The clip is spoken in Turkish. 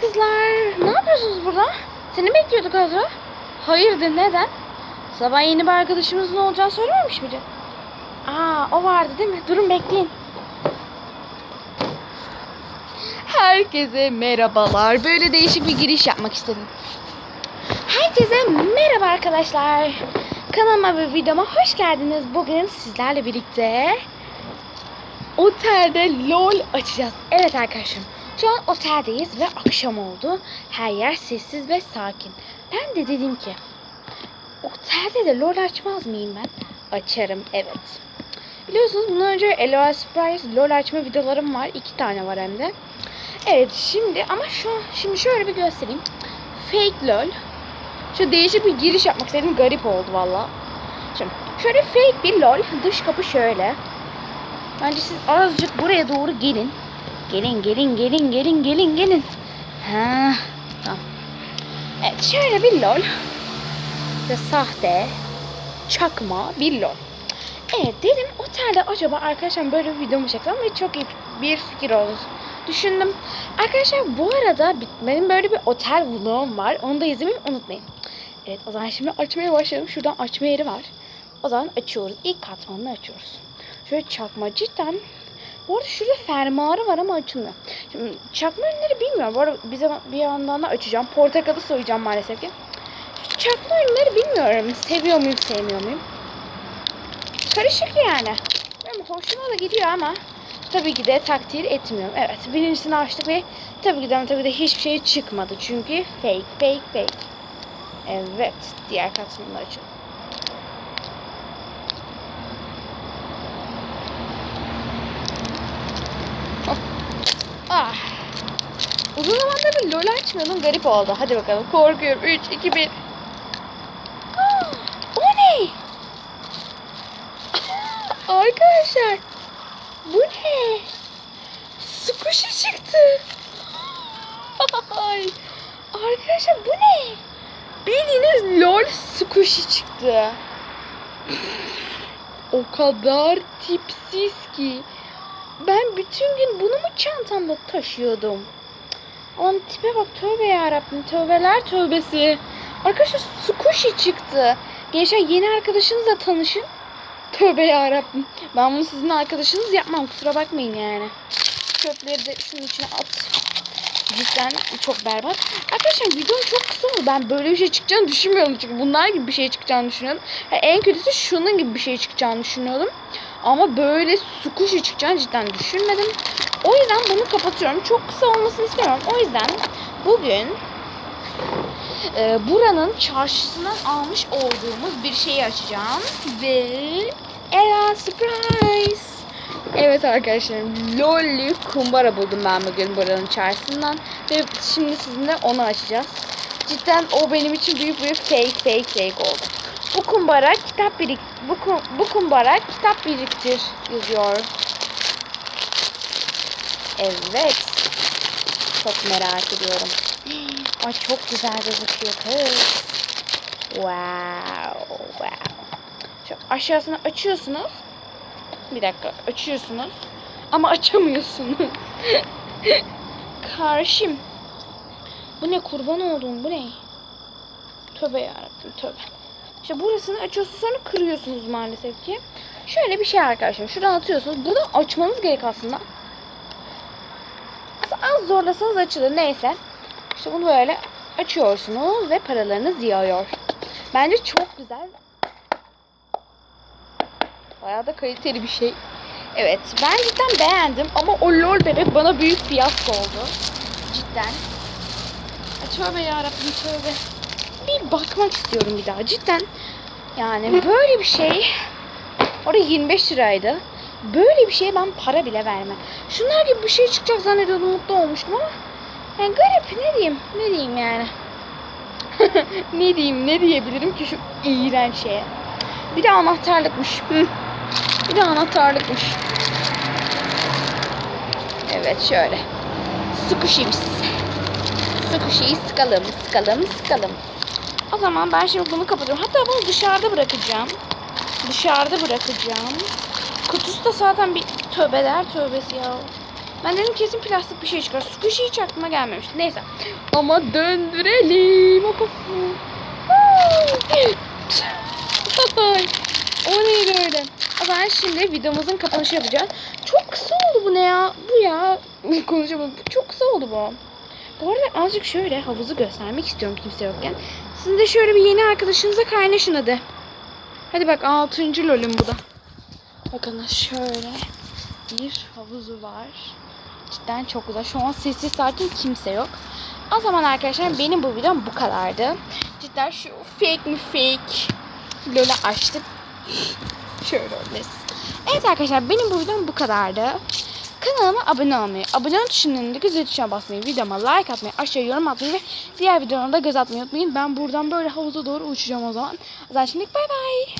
kızlar. Ne yapıyorsunuz burada? Seni bekliyorduk Azra. Hayırdır neden? Sabah yeni bir arkadaşımızın olacağını söylememiş miydi? Aa o vardı değil mi? Durun bekleyin. Herkese merhabalar. Böyle değişik bir giriş yapmak istedim. Herkese merhaba arkadaşlar. Kanalıma ve videoma hoş geldiniz. Bugün sizlerle birlikte otelde LOL açacağız. Evet arkadaşım. Şu an oteldeyiz ve akşam oldu. Her yer sessiz ve sakin. Ben de dedim ki otelde de LOL açmaz mıyım ben? Açarım evet. Biliyorsunuz bundan önce LOL Surprise LOL açma videolarım var. iki tane var hem de. Evet şimdi ama şu şimdi şöyle bir göstereyim. Fake LOL. Şu değişik bir giriş yapmak istedim. Garip oldu valla. Şimdi şöyle fake bir LOL. Dış kapı şöyle. Bence siz azıcık buraya doğru gelin. Gelin gelin gelin gelin gelin gelin. Ha, tamam. Evet şöyle bir LOL. Ve sahte çakma bir LOL. Evet dedim otelde acaba arkadaşlar böyle bir video mu çeksem ve çok iyi bir fikir oldu. Düşündüm. Arkadaşlar bu arada benim böyle bir otel vlogum var. Onu da izlemeyi unutmayın. Evet o zaman şimdi açmaya başlayalım. Şuradan açma yeri var. O zaman açıyoruz. İlk katmanını açıyoruz. Şöyle çakma cidden. Bu arada şurada fermuarı var ama açılmıyor. Şimdi çakma ürünleri bilmiyorum. Bu arada bize bir yandan da açacağım. Portakalı soyacağım maalesef ki. Çakma ürünleri bilmiyorum. Seviyor muyum sevmiyor muyum? Karışık yani. Benim hoşuma da gidiyor ama tabii ki de takdir etmiyorum. Evet birincisini açtık ve tabii ki de, tabii de hiçbir şey çıkmadı. Çünkü fake fake fake. Evet diğer katmanını açalım. Uzun zamandır bir LOL açmıyordum. Garip oldu. Hadi bakalım. Korkuyorum. 3, 2, 1. Ah, o ne? Arkadaşlar. Bu ne? Squishy çıktı. Ay. Arkadaşlar bu ne? Bildiğiniz LOL squishy çıktı. o kadar tipsiz ki. Ben bütün gün bunu mu çantamda taşıyordum? Aman tipe bak tövbe yarabbim tövbeler tövbesi. Arkadaşlar squishy çıktı. Gençler yeni arkadaşınızla tanışın. Tövbe yarabbim. Ben bunu sizin arkadaşınız yapmam kusura bakmayın yani. Çöpleri de şunun içine at. Cidden çok berbat. Arkadaşlar videom çok kısa oldu. Ben böyle bir şey çıkacağını düşünmüyordum. Çünkü bunlar gibi bir şey çıkacağını düşünüyordum. En kötüsü şunun gibi bir şey çıkacağını düşünüyordum. Ama böyle sukuşu çıkacağını cidden düşünmedim. O yüzden bunu kapatıyorum. Çok kısa olmasını istemiyorum. O yüzden bugün e, buranın çarşısından almış olduğumuz bir şeyi açacağım. Ve Ela Surprise. Evet arkadaşlar lolli kumbara buldum ben bugün buranın çarşısından. Ve şimdi sizinle onu açacağız. Cidden o benim için büyük bir fake fake fake oldu. Bu kumbara kitap birik bu, kum- bu kumbara kitap biriktir yazıyor. Evet. Çok merak ediyorum. Ay çok güzel gözüküyor kız. Wow, wow. Şu aşağısını açıyorsunuz. Bir dakika açıyorsunuz. Ama açamıyorsunuz. Karşım. Bu ne kurban olduğum bu ne? Tövbe yarabbim tövbe. İşte burasını açıyorsunuz sonra kırıyorsunuz maalesef ki. Şöyle bir şey arkadaşlar. Şuradan atıyorsunuz. Bunu açmanız gerek aslında. Az zorlasanız açılır. Neyse. İşte bunu böyle açıyorsunuz ve paralarınız yağıyor. Bence çok güzel. Bayağı da kaliteli bir şey. Evet. Ben cidden beğendim ama o lol bebek bana büyük fiyasko oldu. Cidden. Tövbe yarabbim tövbe. Bir bakmak istiyorum bir daha. Cidden. Yani böyle bir şey. Orada 25 liraydı. Böyle bir şeye ben para bile vermem. Şunlar gibi bir şey çıkacak zannediyordum mutlu olmuştum ama. Yani garip ne diyeyim ne diyeyim yani. ne diyeyim ne diyebilirim ki şu iğrenç şeye. Bir de anahtarlıkmış. Bir de anahtarlıkmış. Evet şöyle. Sıkışıyız. Sıkışıyı sıkalım, sıkalım, sıkalım. O zaman ben şimdi bunu kapatıyorum. Hatta bunu dışarıda bırakacağım. Dışarıda bırakacağım. Kutusu da zaten bir tövbeler tövbesi ya. Ben dedim kesin plastik bir şey çıkar. Squishy hiç aklıma gelmemişti. Neyse. Ama döndürelim. Ay. o neydi öyle? O zaman şimdi videomuzun kapanışı yapacağız. Çok kısa oldu bu ne ya? Bu ya. Konuşamadım. Çok kısa oldu bu. Bu arada azıcık şöyle havuzu göstermek istiyorum kimse yokken. Sizin de şöyle bir yeni arkadaşınıza kaynaşın hadi. Hadi bak 6. lolüm bu da. Bakın şöyle bir havuzu var. Cidden çok güzel. Şu an sessiz sakin kimse yok. O zaman arkadaşlar benim bu videom bu kadardı. Cidden şu fake mi fake LOL'ü açtık. Şöyle olmasın. Evet arkadaşlar benim bu videom bu kadardı. Kanalıma abone olmayı, abone ol tuşunun da zil tuşuna basmayı, videoma like atmayı, aşağıya yorum atmayı ve diğer videolarına da göz atmayı unutmayın. Ben buradan böyle havuza doğru uçacağım o zaman. O zaman şimdilik bay bay.